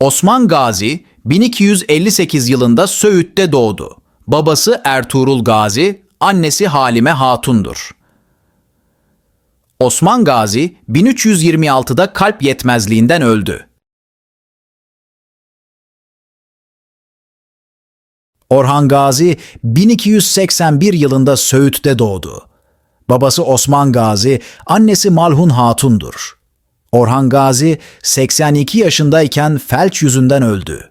Osman Gazi 1258 yılında Söğüt'te doğdu. Babası Ertuğrul Gazi, annesi Halime Hatun'dur. Osman Gazi 1326'da kalp yetmezliğinden öldü. Orhan Gazi 1281 yılında Söğüt'te doğdu. Babası Osman Gazi, annesi Malhun Hatun'dur. Orhan Gazi 82 yaşındayken felç yüzünden öldü.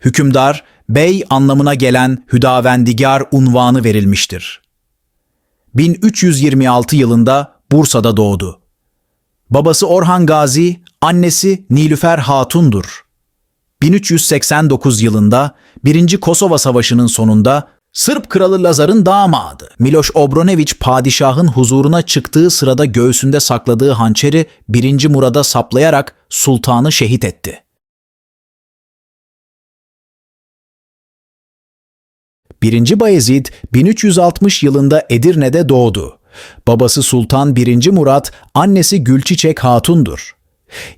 Hükümdar, bey anlamına gelen Hüdavendigar unvanı verilmiştir. 1326 yılında Bursa'da doğdu. Babası Orhan Gazi, annesi Nilüfer Hatun'dur. 1389 yılında 1. Kosova Savaşı'nın sonunda Sırp kralı Lazar'ın damadı Miloš Obronević padişahın huzuruna çıktığı sırada göğsünde sakladığı hançeri 1. Murad'a saplayarak sultanı şehit etti. 1. Bayezid 1360 yılında Edirne'de doğdu. Babası Sultan 1. Murat, annesi Gülçiçek Hatun'dur.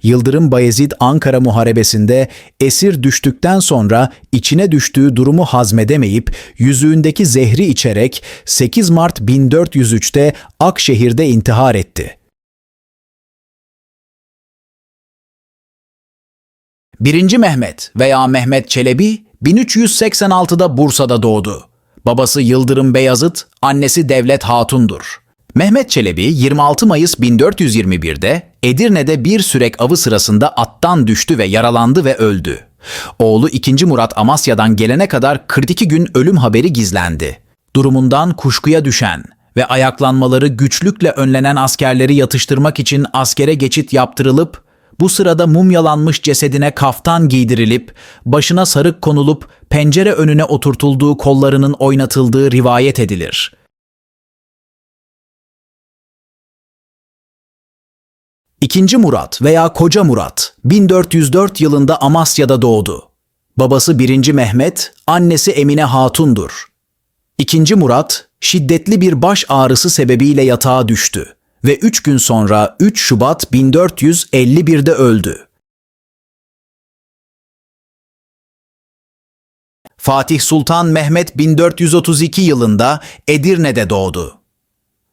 Yıldırım Bayezid Ankara Muharebesi'nde esir düştükten sonra içine düştüğü durumu hazmedemeyip yüzüğündeki zehri içerek 8 Mart 1403'te Akşehir'de intihar etti. 1. Mehmet veya Mehmet Çelebi 1386'da Bursa'da doğdu. Babası Yıldırım Beyazıt, annesi Devlet Hatun'dur. Mehmet Çelebi 26 Mayıs 1421'de Edirne'de bir sürek avı sırasında attan düştü ve yaralandı ve öldü. Oğlu 2. Murat Amasya'dan gelene kadar 42 gün ölüm haberi gizlendi. Durumundan kuşkuya düşen ve ayaklanmaları güçlükle önlenen askerleri yatıştırmak için askere geçit yaptırılıp bu sırada mumyalanmış cesedine kaftan giydirilip, başına sarık konulup pencere önüne oturtulduğu kollarının oynatıldığı rivayet edilir. İkinci Murat veya Koca Murat 1404 yılında Amasya'da doğdu. Babası 1. Mehmet, annesi Emine Hatun'dur. İkinci Murat şiddetli bir baş ağrısı sebebiyle yatağa düştü ve 3 gün sonra 3 Şubat 1451'de öldü. Fatih Sultan Mehmet 1432 yılında Edirne'de doğdu.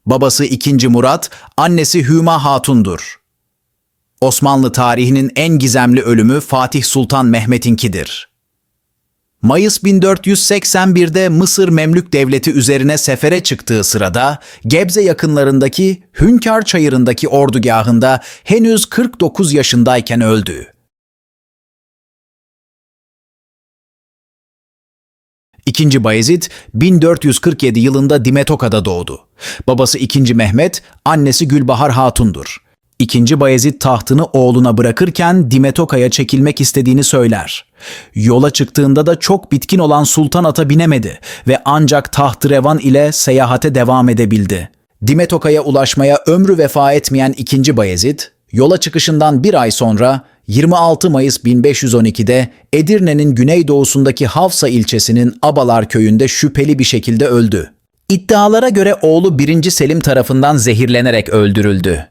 Babası 2. Murat, annesi Hüma Hatun'dur. Osmanlı tarihinin en gizemli ölümü Fatih Sultan Mehmet'inkidir. Mayıs 1481'de Mısır Memlük Devleti üzerine sefere çıktığı sırada Gebze yakınlarındaki Hünkar Çayırı'ndaki ordugahında henüz 49 yaşındayken öldü. İkinci Bayezid 1447 yılında Dimetoka'da doğdu. Babası 2. Mehmet, annesi Gülbahar Hatun'dur. İkinci Bayezid tahtını oğluna bırakırken Dimetoka'ya çekilmek istediğini söyler. Yola çıktığında da çok bitkin olan Sultan ata binemedi ve ancak taht-revan ile seyahate devam edebildi. Dimetoka'ya ulaşmaya ömrü vefa etmeyen 2. Bayezid, yola çıkışından bir ay sonra 26 Mayıs 1512'de Edirne'nin güneydoğusundaki Havsa ilçesinin Abalar köyünde şüpheli bir şekilde öldü. İddialara göre oğlu 1. Selim tarafından zehirlenerek öldürüldü.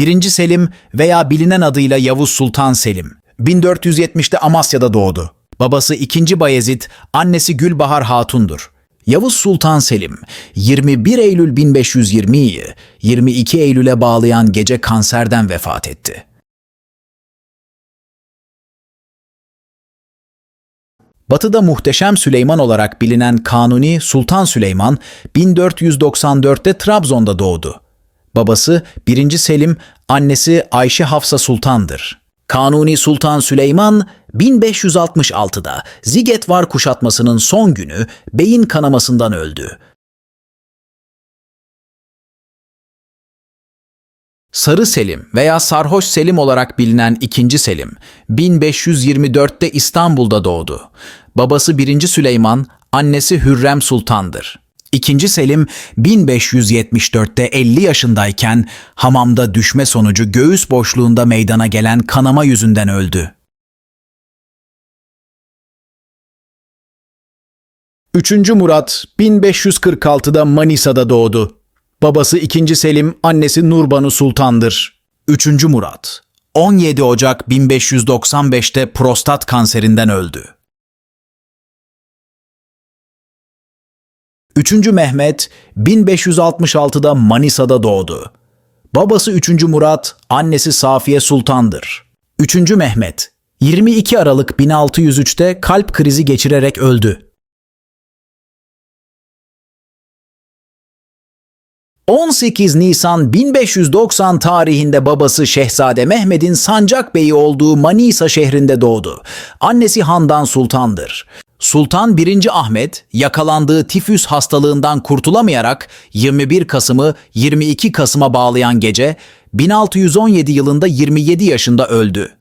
1. Selim veya bilinen adıyla Yavuz Sultan Selim 1470'te Amasya'da doğdu. Babası 2. Bayezid, annesi Gülbahar Hatun'dur. Yavuz Sultan Selim 21 Eylül 1520'yi 22 Eylül'e bağlayan gece kanserden vefat etti. Batı'da Muhteşem Süleyman olarak bilinen Kanuni Sultan Süleyman 1494'te Trabzon'da doğdu. Babası 1. Selim, annesi Ayşe Hafsa Sultan'dır. Kanuni Sultan Süleyman 1566'da Zigetvar kuşatmasının son günü beyin kanamasından öldü. Sarı Selim veya Sarhoş Selim olarak bilinen 2. Selim, 1524'te İstanbul'da doğdu. Babası 1. Süleyman, annesi Hürrem Sultan'dır. İkinci Selim 1574'te 50 yaşındayken hamamda düşme sonucu göğüs boşluğunda meydana gelen kanama yüzünden öldü. 3. Murat 1546'da Manisa'da doğdu. Babası 2. Selim, annesi Nurbanu Sultan'dır. 3. Murat 17 Ocak 1595'te prostat kanserinden öldü. 3. Mehmet 1566'da Manisa'da doğdu. Babası 3. Murat, annesi Safiye Sultan'dır. 3. Mehmet 22 Aralık 1603'te kalp krizi geçirerek öldü. 18 Nisan 1590 tarihinde babası Şehzade Mehmet'in Sancak Beyi olduğu Manisa şehrinde doğdu. Annesi Handan Sultan'dır. Sultan 1. Ahmet yakalandığı tifüs hastalığından kurtulamayarak 21 Kasım'ı 22 Kasım'a bağlayan gece 1617 yılında 27 yaşında öldü.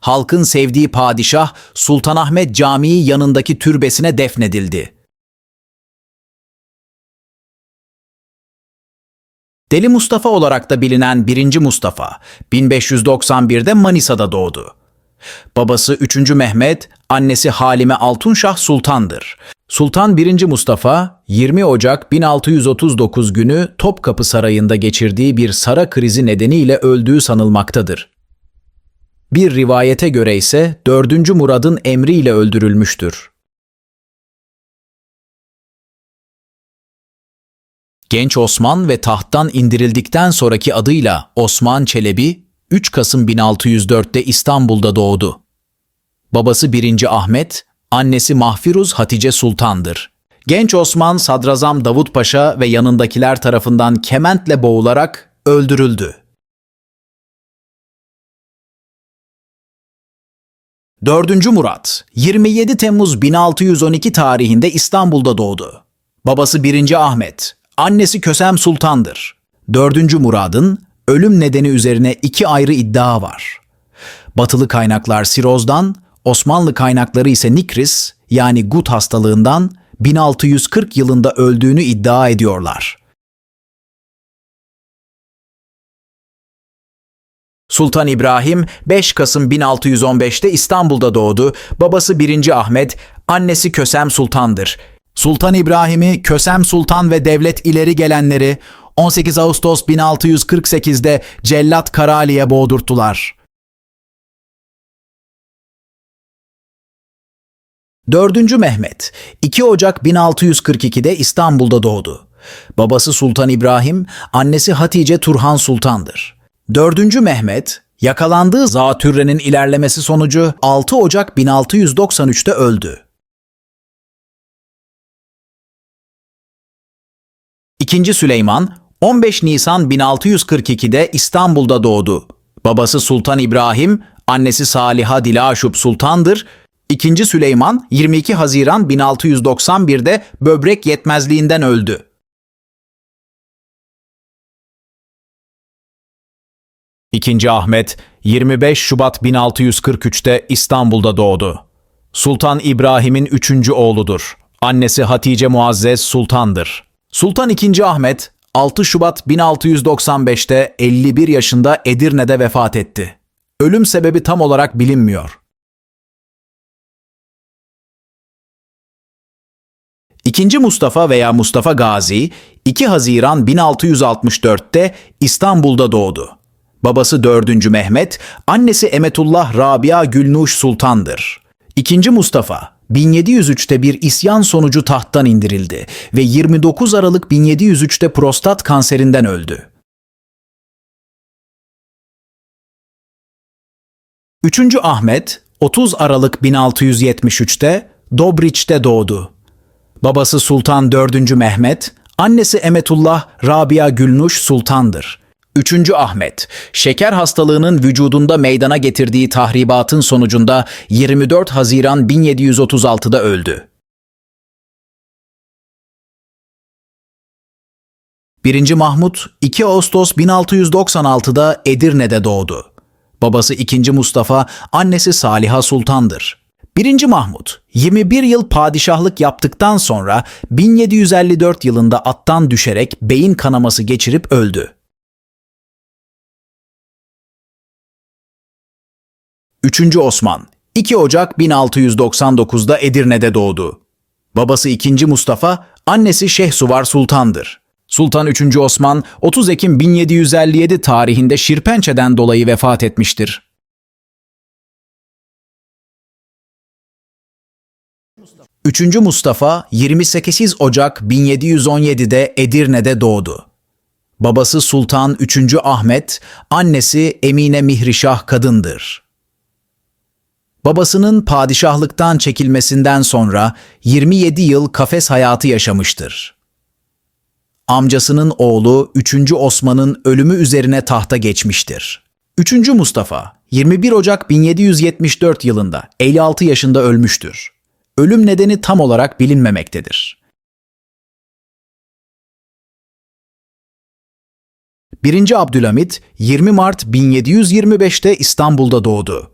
Halkın sevdiği padişah Sultanahmet Camii yanındaki türbesine defnedildi. Deli Mustafa olarak da bilinen 1. Mustafa, 1591'de Manisa'da doğdu. Babası 3. Mehmet, annesi Halime Altunşah Sultan'dır. Sultan 1. Mustafa, 20 Ocak 1639 günü Topkapı Sarayı'nda geçirdiği bir sara krizi nedeniyle öldüğü sanılmaktadır. Bir rivayete göre ise 4. Murad'ın emriyle öldürülmüştür. Genç Osman ve tahttan indirildikten sonraki adıyla Osman Çelebi 3 Kasım 1604'te İstanbul'da doğdu. Babası 1. Ahmet, annesi Mahfiruz Hatice Sultan'dır. Genç Osman Sadrazam Davut Paşa ve yanındakiler tarafından kementle boğularak öldürüldü. 4. Murat 27 Temmuz 1612 tarihinde İstanbul'da doğdu. Babası 1. Ahmet, annesi Kösem Sultan'dır. 4. Murad'ın ölüm nedeni üzerine iki ayrı iddia var. Batılı kaynaklar sirozdan, Osmanlı kaynakları ise nikris yani gut hastalığından 1640 yılında öldüğünü iddia ediyorlar. Sultan İbrahim 5 Kasım 1615'te İstanbul'da doğdu. Babası 1. Ahmet, annesi Kösem Sultan'dır. Sultan İbrahim'i Kösem Sultan ve devlet ileri gelenleri 18 Ağustos 1648'de Cellat Karali'ye boğdurttular. 4. Mehmet 2 Ocak 1642'de İstanbul'da doğdu. Babası Sultan İbrahim, annesi Hatice Turhan Sultan'dır. 4. Mehmet, yakalandığı zatürrenin ilerlemesi sonucu 6 Ocak 1693'te öldü. 2. Süleyman 15 Nisan 1642'de İstanbul'da doğdu. Babası Sultan İbrahim, annesi Saliha Dilaşup Sultan'dır. 2. Süleyman 22 Haziran 1691'de böbrek yetmezliğinden öldü. İkinci Ahmet 25 Şubat 1643'te İstanbul'da doğdu. Sultan İbrahim'in üçüncü oğludur. Annesi Hatice Muazzez Sultan'dır. Sultan II. Ahmet 6 Şubat 1695'te 51 yaşında Edirne'de vefat etti. Ölüm sebebi tam olarak bilinmiyor. İkinci Mustafa veya Mustafa Gazi 2 Haziran 1664'te İstanbul'da doğdu. Babası 4. Mehmet, annesi Emetullah Rabia Gülnuş Sultan'dır. İkinci Mustafa 1703'te bir isyan sonucu tahttan indirildi ve 29 Aralık 1703'te prostat kanserinden öldü. 3. Ahmet 30 Aralık 1673'te Dobriç'te doğdu. Babası Sultan 4. Mehmet, annesi Emetullah Rabia Gülnuş Sultan'dır. 3. Ahmet, şeker hastalığının vücudunda meydana getirdiği tahribatın sonucunda 24 Haziran 1736'da öldü. 1. Mahmut 2 Ağustos 1696'da Edirne'de doğdu. Babası 2. Mustafa, annesi Saliha Sultan'dır. 1. Mahmut 21 yıl padişahlık yaptıktan sonra 1754 yılında attan düşerek beyin kanaması geçirip öldü. 3. Osman 2 Ocak 1699'da Edirne'de doğdu. Babası 2. Mustafa, annesi Şehsuvar Sultan'dır. Sultan 3. Osman 30 Ekim 1757 tarihinde şirpençeden dolayı vefat etmiştir. 3. Mustafa 28 Ocak 1717'de Edirne'de doğdu. Babası Sultan 3. Ahmet, annesi Emine Mihrişah kadındır. Babasının padişahlıktan çekilmesinden sonra 27 yıl kafes hayatı yaşamıştır. Amcasının oğlu 3. Osman'ın ölümü üzerine tahta geçmiştir. 3. Mustafa 21 Ocak 1774 yılında 56 yaşında ölmüştür. Ölüm nedeni tam olarak bilinmemektedir. 1. Abdülhamit 20 Mart 1725'te İstanbul'da doğdu.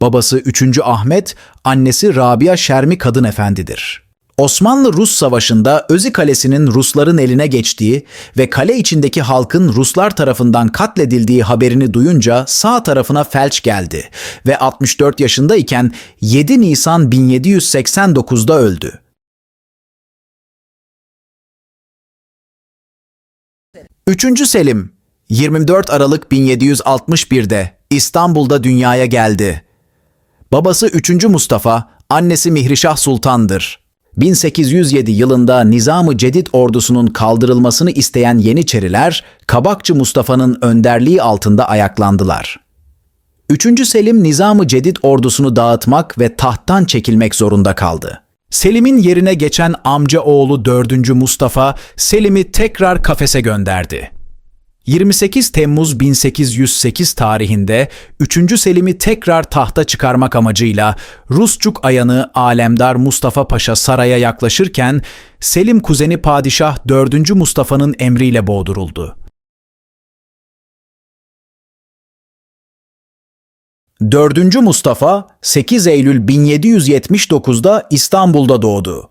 Babası 3. Ahmet, annesi Rabia Şermi Kadın Efendidir. Osmanlı-Rus Savaşı'nda Özü Kalesi'nin Rusların eline geçtiği ve kale içindeki halkın Ruslar tarafından katledildiği haberini duyunca sağ tarafına felç geldi ve 64 yaşındayken 7 Nisan 1789'da öldü. 3. Selim 24 Aralık 1761'de İstanbul'da dünyaya geldi. Babası 3. Mustafa, annesi Mihrişah Sultan'dır. 1807 yılında Nizam-ı Cedid ordusunun kaldırılmasını isteyen Yeniçeriler, Kabakçı Mustafa'nın önderliği altında ayaklandılar. 3. Selim Nizam-ı Cedid ordusunu dağıtmak ve tahttan çekilmek zorunda kaldı. Selim'in yerine geçen amca oğlu 4. Mustafa, Selim'i tekrar kafese gönderdi. 28 Temmuz 1808 tarihinde 3. Selim'i tekrar tahta çıkarmak amacıyla Rusçuk ayanı Alemdar Mustafa Paşa saraya yaklaşırken Selim kuzeni Padişah 4. Mustafa'nın emriyle boğduruldu. 4. Mustafa 8 Eylül 1779'da İstanbul'da doğdu.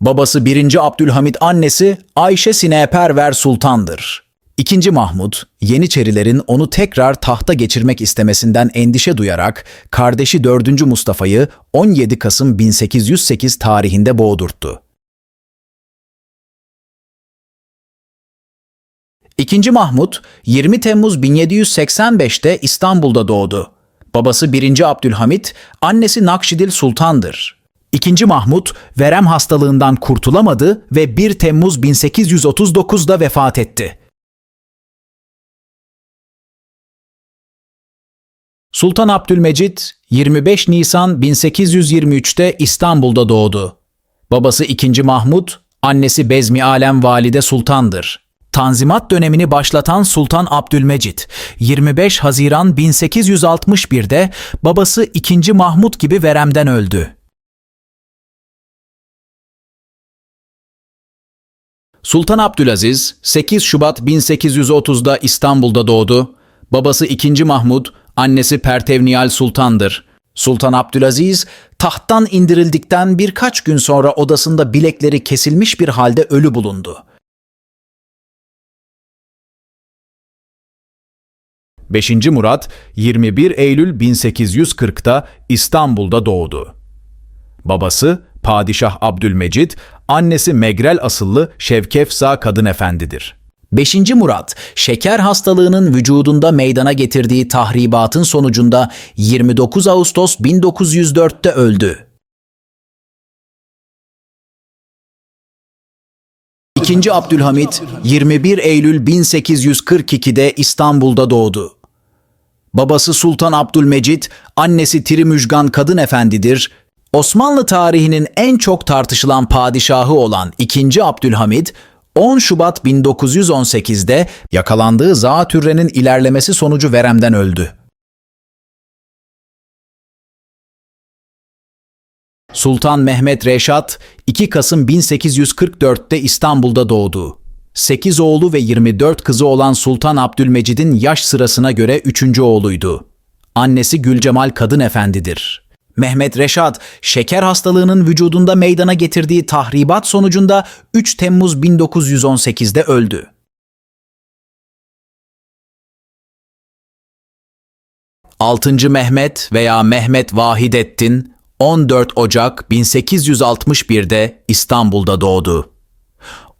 Babası 1. Abdülhamit annesi Ayşe Sineperver Sultan'dır. İkinci Mahmud, Yeniçerilerin onu tekrar tahta geçirmek istemesinden endişe duyarak kardeşi 4. Mustafa'yı 17 Kasım 1808 tarihinde boğdurttu. İkinci Mahmud 20 Temmuz 1785'te İstanbul'da doğdu. Babası 1. Abdülhamit, annesi Nakşidil Sultan'dır. İkinci Mahmud verem hastalığından kurtulamadı ve 1 Temmuz 1839'da vefat etti. Sultan Abdülmecit 25 Nisan 1823'te İstanbul'da doğdu. Babası 2. Mahmud, annesi Bezmi Alem Valide Sultan'dır. Tanzimat dönemini başlatan Sultan Abdülmecit 25 Haziran 1861'de babası 2. Mahmud gibi veremden öldü. Sultan Abdülaziz 8 Şubat 1830'da İstanbul'da doğdu. Babası 2. Mahmud Annesi Pertevniyal Sultan'dır. Sultan Abdülaziz tahttan indirildikten birkaç gün sonra odasında bilekleri kesilmiş bir halde ölü bulundu. 5. Murat 21 Eylül 1840'da İstanbul'da doğdu. Babası Padişah Abdülmecid, annesi Megrel asıllı Şevkefza Kadın Efendidir. 5. Murat, şeker hastalığının vücudunda meydana getirdiği tahribatın sonucunda 29 Ağustos 1904'te öldü. 2. Abdülhamit 21 Eylül 1842'de İstanbul'da doğdu. Babası Sultan Abdülmecit, annesi Tirimüjgan Kadın Efendidir. Osmanlı tarihinin en çok tartışılan padişahı olan 2. Abdülhamit, 10 Şubat 1918'de yakalandığı zatürrenin ilerlemesi sonucu veremden öldü. Sultan Mehmet Reşat 2 Kasım 1844'te İstanbul'da doğdu. 8 oğlu ve 24 kızı olan Sultan Abdülmecid'in yaş sırasına göre 3. oğluydu. Annesi Gülcemal Kadın Efendidir. Mehmet Reşat, şeker hastalığının vücudunda meydana getirdiği tahribat sonucunda 3 Temmuz 1918'de öldü. Altıncı Mehmet veya Mehmet Vahidettin 14 Ocak 1861'de İstanbul'da doğdu.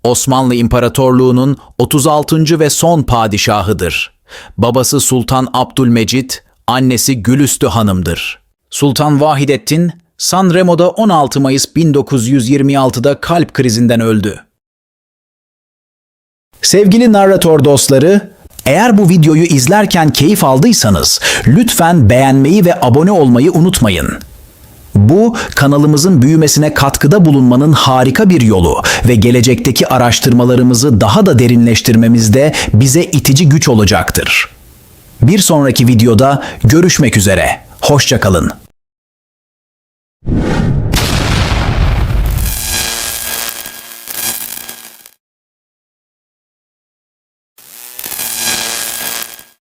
Osmanlı İmparatorluğu'nun 36. ve son padişahıdır. Babası Sultan Abdülmecit, annesi Gülüstü Hanım'dır. Sultan Vahidettin, Sanremo'da 16 Mayıs 1926'da kalp krizinden öldü. Sevgili narratör dostları, eğer bu videoyu izlerken keyif aldıysanız lütfen beğenmeyi ve abone olmayı unutmayın. Bu kanalımızın büyümesine katkıda bulunmanın harika bir yolu ve gelecekteki araştırmalarımızı daha da derinleştirmemizde bize itici güç olacaktır. Bir sonraki videoda görüşmek üzere. Hoşçakalın.